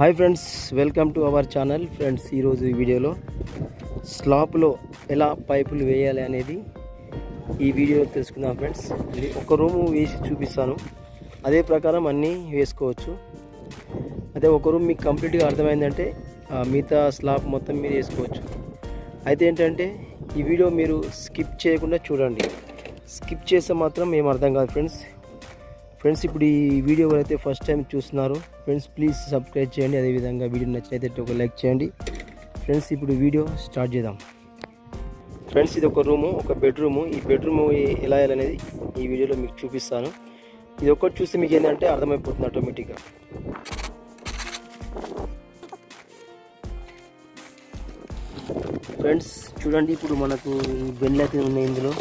Hi friends welcome to our channel. Friends ఈరోజు ఈ వీడియోలో స్లాబ్లో ఎలా పైపులు వేయాలి అనేది ఈ వీడియోలో తెలుసుకుందాం ఫ్రెండ్స్. ఒక రూము వేసి చూపిస్తాను. అదే ప్రకారం అన్నీ వేసుకోవచ్చు. అదే ఒక రూమ్ మీకు కంప్లీట్గా అర్థమైందంటే మిగతా స్లాబ్ మొత్తం మీరు వేసుకోవచ్చు. అయితే ఏంటంటే ఈ వీడియో మీరు స్కిప్ చేయకుండా చూడండి. స్కిప్ చేస్తే మాత్రం ఏం అర్థం కాదు ఫ్రెండ్స్. ఫ్రెండ్స్ ఇప్పుడు ఈ వీడియో అయితే ఫస్ట్ టైం చూస్తున్నారు ఫ్రెండ్స్ ప్లీజ్ సబ్స్క్రైబ్ చేయండి. అదేవిధంగా వీడియో నచ్చినైతే ఒక లైక్ చేయండి. ఫ్రెండ్స్ ఇప్పుడు వీడియో స్టార్ట్ చేద్దాం. ఫ్రెండ్స్ ఇది ఒక రూము ఒక బెడ్రూము ఈ బెడ్రూమ్ ఎలా అనేది ఈ వీడియోలో మీకు చూపిస్తాను. ఇది ఒక్కటి చూస్తే మీకు ఏంటంటే అర్థమైపోతుంది ఆటోమేటిక్గా ఫ్రెండ్స్ చూడండి ఇప్పుడు మనకు బెన్లు అయితే ఉన్నాయి ఇందులో.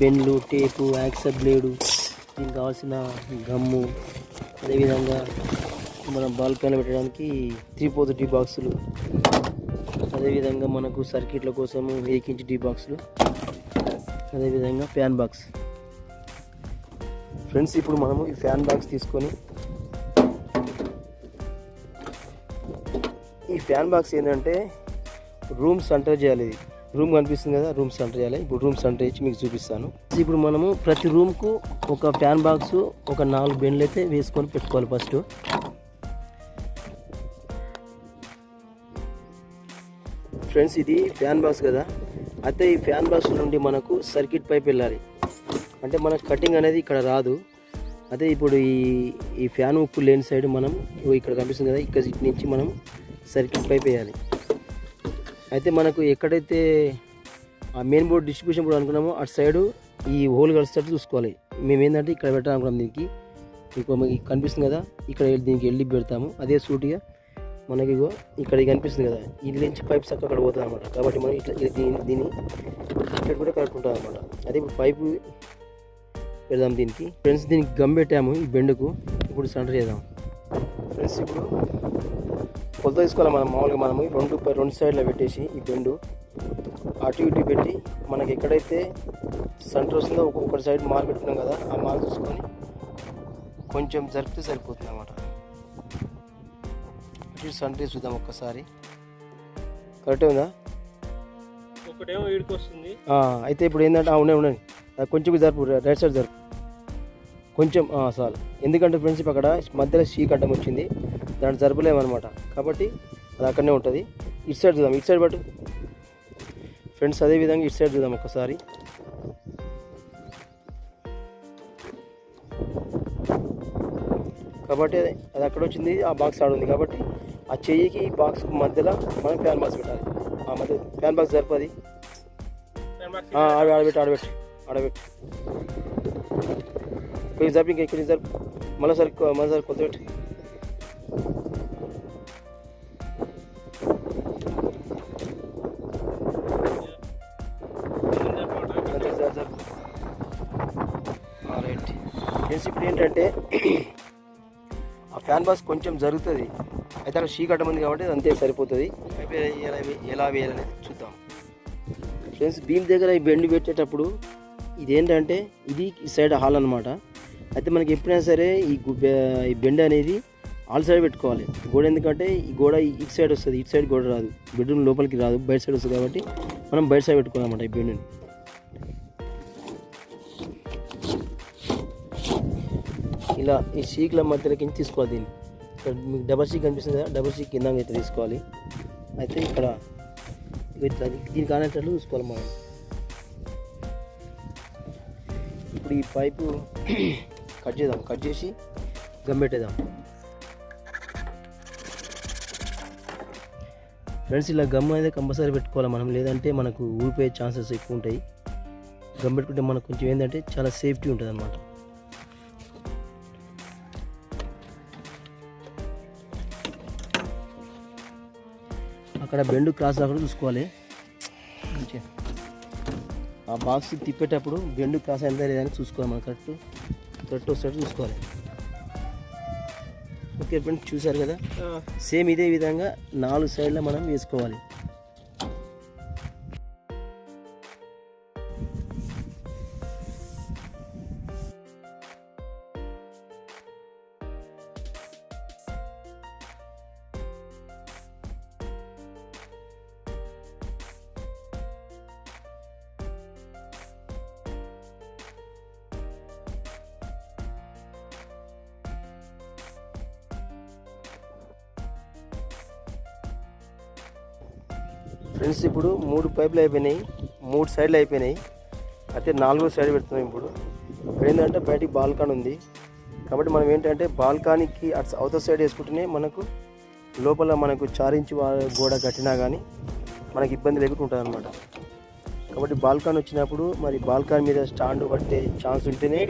బెన్లు టేపు యాక్సర్ బ్లేడు దీనికి కావాల్సిన గమ్ము అదేవిధంగా మన బాల్కనీ పెట్టడానికి త్రీ ఫోర్త్ డీ బాక్సులు అదేవిధంగా మనకు సర్కిట్ల కోసము ఎయిట్ ఇంచ్ టీ బాక్సులు అదేవిధంగా ఫ్యాన్ బాక్స్. ఫ్రెండ్స్ ఇప్పుడు మనము ఈ ఫ్యాన్ బాక్స్ తీసుకొని ఈ ఫ్యాన్ బాక్స్ ఏంటంటే రూమ్ సెంటర్ చేయాలి ఇది. రూమ్ కనిపిస్తుంది కదా రూమ్ సెంటర్ చేయాలి. ఇప్పుడు రూమ్ సెంటర్ ఇచ్చి మీకు చూపిస్తాను. ఇప్పుడు మనము ప్రతి రూమ్కు ఒక ఫ్యాన్ బాక్స్ ఒక నాలుగు బెండ్లు అయితే వేసుకొని పెట్టుకోవాలి ఫస్ట్ ఫ్రెండ్స్ ఇది ఫ్యాన్ బాక్స్ కదా. అయితే ఈ ఫ్యాన్ బాక్స్ నుండి మనకు సర్క్యూట్ పైప్ వెళ్ళాలి. అంటే మనకు కటింగ్ అనేది ఇక్కడ రాదు. అదే ఇప్పుడు ఈ ఈ ఫ్యాన్ ఉక్కు లేని సైడ్ మనం ఇక్కడ కనిపిస్తుంది కదా ఇక్కడ ఇటు నుంచి మనం సర్క్యూట్ పైప్ వేయాలి. అయితే మనకు ఎక్కడైతే ఆ మెయిన్ బోర్డ్ డిస్ట్రిబ్యూషన్ బోర్డు అనుకున్నామో అటు సైడు ఈ హోల్ కలిసేటట్టు చూసుకోవాలి. మేము ఏంటంటే ఇక్కడ పెట్టాలనుకున్నాం దీనికి. మీకు మీకు కనిపిస్తుంది కదా ఇక్కడ దీనికి వెళ్ళి పెడతాము. అదే సూటిగా మనకి ఇగో ఇక్కడ కనిపిస్తుంది కదా ఇది నుంచి పైప్ చక్క అక్కడ పోతుంది అనమాట కాబట్టి మనం ఇట్లా దీని దీన్ని దీన్ని ఇక్కడ కూడా కట్టుకుంటాం అనమాట అదే ఇప్పుడు పైపు పెడదాం దీనికి. ఫ్రెండ్స్ దీనికి గమ్ పెట్టాము ఈ బెండుకు. ఇప్పుడు సెంటర్ చేద్దాం. ఫ్రెండ్స్ ఇప్పుడు కొలత తీసుకోవాలి మనం మామూలుగా మనము. రెండు రెండు సైడ్లో పెట్టేసి ఈ బెండు. అటు ఇటు పెట్టి మనకి ఎక్కడైతే సెంటర్ వస్తుందో ఒక్కొక్క సైడ్ మార్క్ పెట్టుకున్నాం కదా ఆ మార్క్ చూసుకొని కొంచెం జరిపితే సరిపోతుంది అన్నమాట. ఇటు సెంటర్ చూద్దాం ఒక్కసారి. కరెక్టే ఉందా? ఒకటేమో వస్తుంది. అయితే ఇప్పుడు ఏంటంటే ఉండే ఉండండి కొంచెం జరుపు రైట్ సైడ్ జరుపు. కొంచెం చాలు. ఎందుకంటే ఫ్రెండ్స్ ఇప్పుడు అక్కడ మధ్యలో షీ కట్టం వచ్చింది. దాన్ని జరపలేమన్నమాట. కాబట్టి అది అక్కడనే ఉంటుంది. ఇటు సైడ్ చూద్దాం ఇటు సైడ్ పట్టు. ఫ్రెండ్స్ అదేవిధంగా ఇటు సైడ్ చూద్దాం ఒకసారి. కాబట్టి అది అది అక్కడ వచ్చింది ఆ బాక్స్ ఆడ ఉంది కాబట్టి ఆ చెయ్యికి ఈ బాక్స్ మధ్యలో మనం ఫ్యాన్ బాక్స్ పెట్టాలి. ఆ మధ్య ఫ్యాన్ బాక్స్ సరిపోది? ఆడ ఆడబెట్టు ఆడబెట్టు ఆడబెట్టు కొంచెం జరుపు ఇంకా కొంచెం జరుపు మళ్ళీ సరి మళ్ళీ సరి కొత్త పెట్టి. బాక్స్ కొంచెం జరుగుతుంది. అయితే అక్కడ షీ కట్టం ఉంది కాబట్టి అది అంతే సరిపోతుంది. ఎలా వే- ఎలా వేయాలనేది చూద్దాం. ఫ్రెండ్స్ బీమ్ దగ్గర ఈ బెండ్ పెట్టేటప్పుడు ఇదేంటంటే ఇది ఈ సైడ్ హాల్ అనమాట అయితే మనకి ఎప్పుడైనా సరే ఈ ఈ బెండ్ అనేది ఆల్ సైడ్ పెట్టుకోవాలి. గోడ ఎందుకంటే ఈ గోడ ఇటు సైడ్ వస్తుంది ఇటు సైడ్ గోడ రాదు. బెడ్రూమ్ లోపలికి రాదు బయట సైడ్ వస్తుంది కాబట్టి మనం బయట సైడ్ పెట్టుకోవాలన్నమాట ఈ బెండ్ని. ఇలా ఈ షీక్ల మధ్యలోకి తీసుకోవాలి దీన్ని. ఇక్కడ మీకు డబల్ షీక్ కనిపిస్తుంది కదా డబల్ షీక్ కింద అయితే తీసుకోవాలి. అయితే ఇక్కడ ఇట్లా దీనికి కానట్లు చూసుకోవాలి మనం. ఇప్పుడు ఈ పైపు కట్ చేద్దాం కట్ చేసి గమ్మెట్టేద్దాం ఫ్రెండ్స్ ఇలా గమ్ అయితే కంపల్సరీ పెట్టుకోవాలి మనం. లేదంటే మనకు ఊడిపోయే ఛాన్సెస్ ఎక్కువ ఉంటాయి. గమ్ పెట్టుకుంటే మనకు కొంచెం ఏంటంటే చాలా సేఫ్టీ ఉంటుంది అనమాట అక్కడ బెండ్ క్రాస్ అక్కడ చూసుకోవాలి. ఆ బాక్స్ తిప్పేటప్పుడు బెండ్ క్రాస్ అయిందా లేదని చూసుకోవాలి మనం కరెక్ట్ కరెక్ట్ వస్తాడు చూసుకోవాలి. ఓకే ఫ్రెండ్స్ చూసారు కదా? సేమ్ ఇదే విధంగా నాలుగు సైడ్ల మనం వేసుకోవాలి. ఫ్రెండ్స్ ఇప్పుడు మూడు పైపులు అయిపోయినాయి మూడు సైడ్లు అయిపోయినాయి. అయితే నాలుగో సైడ్ పెడుతున్నాం ఇప్పుడు. ఏంటంటే బయటికి బాల్కాన్ ఉంది. కాబట్టి మనం ఏంటంటే బాల్కానీకి అటు అవుతర్ సైడ్ వేసుకుంటేనే మనకు లోపల మనకు చారించి గోడ కట్టినా కానీ మనకి ఇబ్బంది లేకుండా ఉంటుంది అనమాట కాబట్టి బాల్కాన్ వచ్చినప్పుడు మరి బాల్కాన్ మీద స్టాండ్ పట్టే ఛాన్స్ ఉంటేనే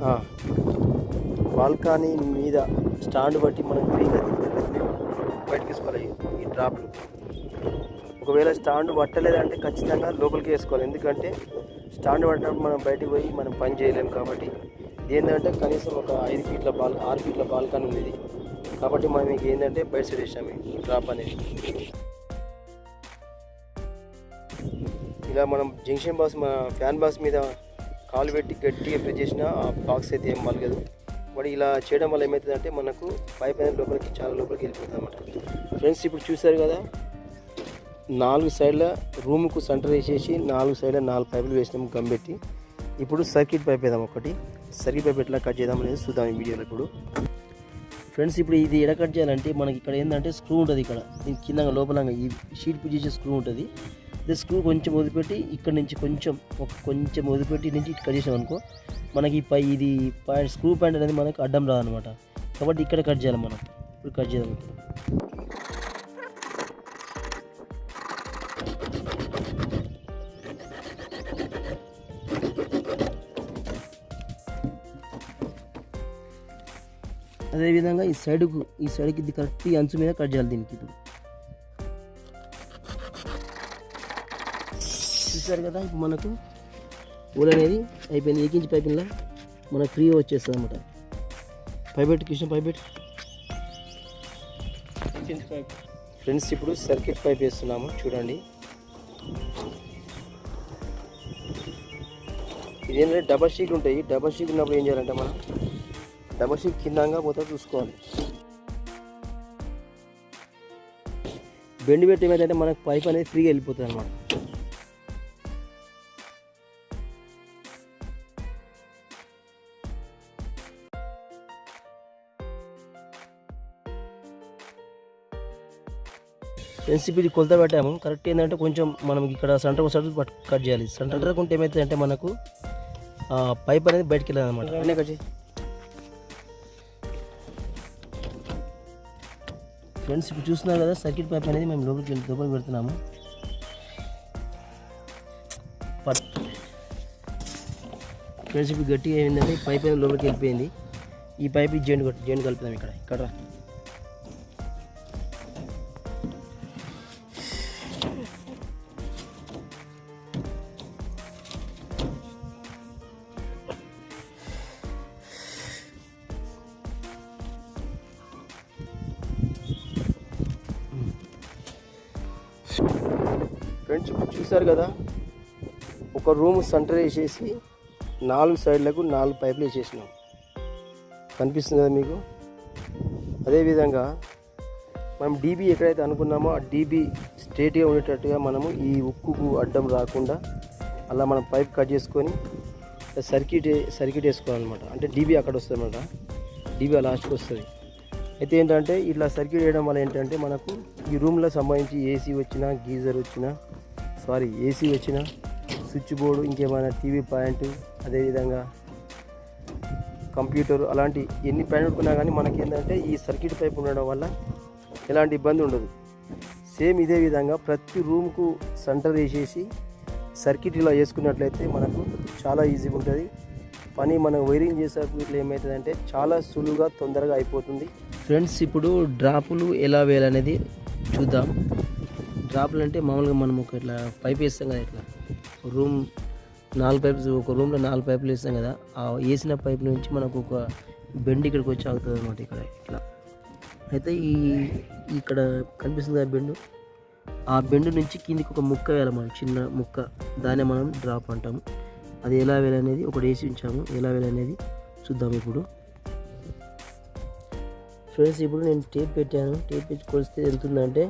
బాల్కానీ బాల్కనీ మీద స్టాండ్ బట్టి మనం ఫ్రీగా బయటకి ఈ డ్రాప్లు. ఒకవేళ స్టాండ్ పట్టలేదంటే ఖచ్చితంగా లోపలికి వేసుకోవాలి. ఎందుకంటే స్టాండ్ పట్టినప్పుడు మనం బయటికి పోయి మనం పని చేయలేము కాబట్టి. ఏంటంటే కనీసం ఒక ఐదు ఫీట్ల బాల్ ఆరు ఫీట్ల బాల్కనీ ఉంది ఇది కాబట్టి మనం మీకు ఏంటంటే బయట సైడ్ వేసాము డ్రాప్ అనేది. ఇలా మనం జంక్షన్ బాక్స్ మన ఫ్యాన్ బాక్స్ మీద కాలు పెట్టి గట్టిగా ప్రెస్ చేసినా ఆ బాక్స్ అయితే ఏం మలగదు మరి ఇలా చేయడం వల్ల ఏమవుతుందంటే మనకు పైప్ అనేది లోపలికి చాలా లోపలికి వెళ్ళిపోతుంది అనమాట ఫ్రెండ్స్ ఇప్పుడు చూసారు కదా నాలుగు సైడ్ల రూమ్కు సెంటర్ వేసేసి నాలుగు సైడ్ల నాలుగు పైపులు వేసినాము గమ్ పెట్టి ఇప్పుడు సర్కిట్ పైప్ వేద్దాం ఒకటి. సర్క్యూట్ పైప్ ఎట్లా కట్ చేద్దాం అనేది చూద్దాం ఈ వీడియోలో ఇప్పుడు. ఫ్రెండ్స్ ఇప్పుడు ఇది ఎడ కట్ చేయాలంటే మనకి ఇక్కడ ఏంటంటే స్క్రూ ఉంటుంది ఇక్కడ. దీని కింద లోపల ఈ షీట్ పిచ్ చేసే స్క్రూ ఉంటుంది. ఇది స్క్రూ కొంచెం వదిలిపెట్టి ఇక్కడ నుంచి కొంచెం ఒక కొంచెం వదిలిపెట్టి నుంచి ఇటు కట్ చేసాం అనుకో మనకి పై ఇది పాయింట్ స్క్రూ పాయింట్ అనేది మనకి అడ్డం రాదనమాట కాబట్టి ఇక్కడ కట్ చేయాలి మనం. ఇప్పుడు కట్ చేద్దాం ఇప్పుడు. అదేవిధంగా ఈ సైడ్కు ఈ సైడ్కి ఇది కరెక్ట్ ఈ అంచు మీద కట్ చేయాలి దీనికి ఇప్పుడు. చూసారు కదా ఇప్పుడు మనకు ఊలు అనేది అయిపోయింది. ఏకించి ఇంచ్ పైపింగ్లా మనకు ఫ్రీగా వచ్చేస్తుంది అనమాట పైబెట్ కృష్ణ పైబెట్ ఫ్రెండ్స్ ఇప్పుడు సర్కిట్ పైప్ వేస్తున్నాము. చూడండి. ఇదేంటంటే డబల్ షీట్ ఉంటాయి. డబల్ షీట్ ఉన్నప్పుడు ఏం చేయాలంటే మనం డబల్ షీట్ కిందంగా పోతే చూసుకోవాలి బెండ్ పెట్టి ఏమైందంటే మనకు పైప్ అనేది ఫ్రీగా వెళ్ళిపోతుంది అనమాట ఫ్రెండ్స్ కొలత పెట్టాము. కరెక్ట్ ఏంటంటే కొంచెం మనం ఇక్కడ సెంటర్ సైడ్ కట్ చేయాలి. సెంటర్ ఉంటే ఏమవుతుందంటే మనకు పైప్ అనేది బయటికి వెళ్ళాలి అనమాట ఫ్రెండ్స్ ఇప్పుడు చూస్తున్నారు కదా సర్క్యూట్ పైప్ అనేది మేము లోపలికి వెళ్ళి లోపలికి పెడుతున్నాము పట్ ఫ్రెండ్స్ ఇప్పుడు గట్టిగా ఏంటంటే పైప్ అనేది లోపలికి వెళ్ళిపోయింది. ఈ పైప్ ఈ జెండు కొట్టి కలుపుదాం ఇక్కడ ఇక్కడ ఫ్రెండ్స్ ఇప్పుడు చూసారు కదా? ఒక రూమ్ సెంటర్ వేసేసి నాలుగు సైడ్లకు నాలుగు పైపులు వేసేసినాం. కనిపిస్తుంది కదా మీకు? అదేవిధంగా మనం డీబీ ఎక్కడైతే అనుకున్నామో ఆ డీబీ స్ట్రేట్గా ఉండేటట్టుగా మనము ఈ ఉక్కుకు అడ్డం రాకుండా అలా మనం పైప్ కట్ చేసుకొని సర్కిట్ సర్కిట్ వేసుకోవాలన్నమాట. అంటే డీబీ అక్కడ వస్తుంది అనమాట డీబీ ఆ లాస్ట్కి వస్తుంది. అయితే ఏంటంటే ఇట్లా సర్క్యూట్ వేయడం వల్ల ఏంటంటే మనకు ఈ రూమ్లో సంబంధించి ఏసీ వచ్చినా గీజర్ వచ్చినా సారీ ఏసీ వచ్చిన స్విచ్ బోర్డు ఇంకేమైనా టీవీ పాయింట్ అదేవిధంగా కంప్యూటర్ అలాంటి ఎన్ని పాయింట్ పెట్టుకున్నా కానీ మనకి ఏంటంటే ఈ సర్క్యూట్ పైప్ ఉండడం వల్ల ఎలాంటి ఇబ్బంది ఉండదు. సేమ్ ఇదే విధంగా ప్రతి రూమ్కు సెంటర్ వేసేసి సర్క్యూట్ ఇలా వేసుకున్నట్లయితే మనకు చాలా ఈజీగా ఉంటుంది. పని మనం వైరింగ్ చేసేటప్పుడు ఇట్లా ఏమవుతుందంటే చాలా సులువుగా తొందరగా అయిపోతుంది. ఫ్రెండ్స్ ఇప్పుడు డ్రాపులు ఎలా వేయాలనేది చూద్దాం. డ్రాప్లు అంటే మామూలుగా మనం ఒక ఇట్లా పైప్ వేస్తాం కదా ఇట్లా. రూమ్ నాలుగు పైప్స్ ఒక రూమ్లో నాలుగు పైపులు వేస్తాం కదా ఆ వేసిన పైప్ నుంచి మనకు ఒక బెండ్ ఇక్కడికి వచ్చి ఆగుతుంది అనమాట ఇక్కడ ఇట్లా. అయితే ఈ ఇక్కడ కనిపిస్తుంది కదా బెండు ఆ బెండు నుంచి కిందికి ఒక ముక్క వేయాలి మనం చిన్న ముక్క. దాన్నే మనం డ్రాప్ అంటాము. అది ఎలా వేయాలనేది ఒకటి వేసి ఉంచాము. ఎలా వేయాలనేది చూద్దాం ఇప్పుడు. ఫ్రెండ్స్ ఇప్పుడు నేను టేప్ పెట్టాను. టేప్ పెట్టి కొలిస్తే ఎంత ఉందంటే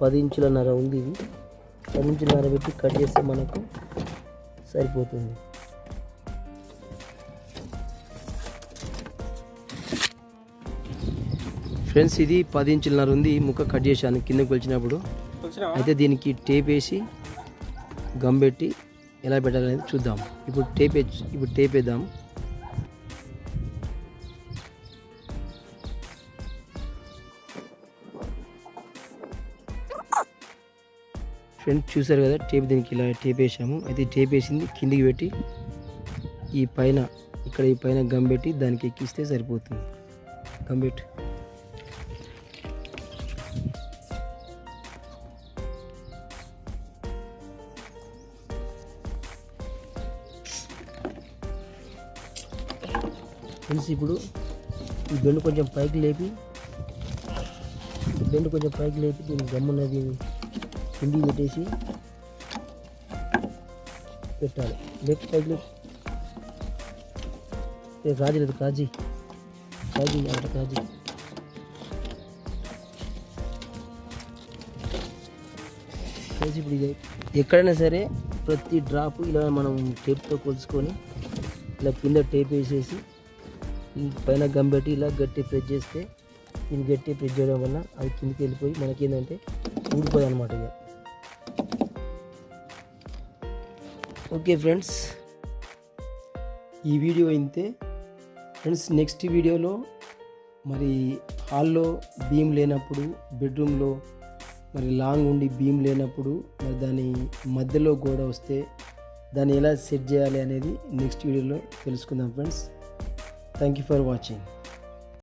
పది ఇంచులన్నర ఉంది ఇది. పది ఇంచులన్నర పెట్టి కట్ చేస్తే మనకు సరిపోతుంది. ఫ్రెండ్స్ ఇది పది ఇంచులన్నర ఉంది. ముక్క కట్ చేశాను కిందకి కొలిచినప్పుడు. అయితే దీనికి టేప్ వేసి గమ్ పెట్టి ఎలా పెట్టాలనేది చూద్దాం. ఇప్పుడు టేప్ ఇప్పుడు టేప్ వేద్దాం. ఫ్రెండ్స్ చూసారు కదా టేప్ దీనికి ఇలా టేప్ వేసాము. అయితే టేప్ వేసింది కిందికి పెట్టి ఈ పైన ఇక్కడ ఈ పైన గమ్ పెట్టి దానికి ఎక్కిస్తే సరిపోతుంది. గమ్ పెట్టి. ఫ్రెండ్స్ ఇప్పుడు ఈ బెండు కొంచెం పైకి లేపి బెండ్ బెండు కొంచెం పైకి లేపి దీని గమ్మున్నది పిండి పెట్టేసి పెట్టాలి. లెఫ్ట్ సైడ్ లెఫ్ట్ కాజీ లేదు కాజీ కాజీ అంటే కాజీ కాజీ ఇప్పుడు ఇది ఎక్కడైనా సరే ప్రతి డ్రాప్ ఇలా మనం టేప్తో కొలుచుకొని ఇలా కింద టేప్ వేసేసి పైన గమ్ పెట్టి ఇలా గట్టి ప్రెస్ చేస్తే దీన్ని గట్టి ప్రెస్ చేయడం వల్ల అది కిందికి వెళ్ళిపోయి మనకి ఏంటంటే ఊడిపోయి అనమాట ఇక. ఓకే ఫ్రెండ్స్ ఈ వీడియో ఇంతే. ఫ్రెండ్స్ నెక్స్ట్ వీడియోలో మరి హాల్లో బీమ్ లేనప్పుడు బెడ్రూమ్లో మరి లాంగ్ ఉండి బీమ్ లేనప్పుడు మరి దాని మధ్యలో గోడ వస్తే దాన్ని ఎలా సెట్ చేయాలి అనేది నెక్స్ట్ వీడియోలో తెలుసుకుందాం friends. Thank you for watching.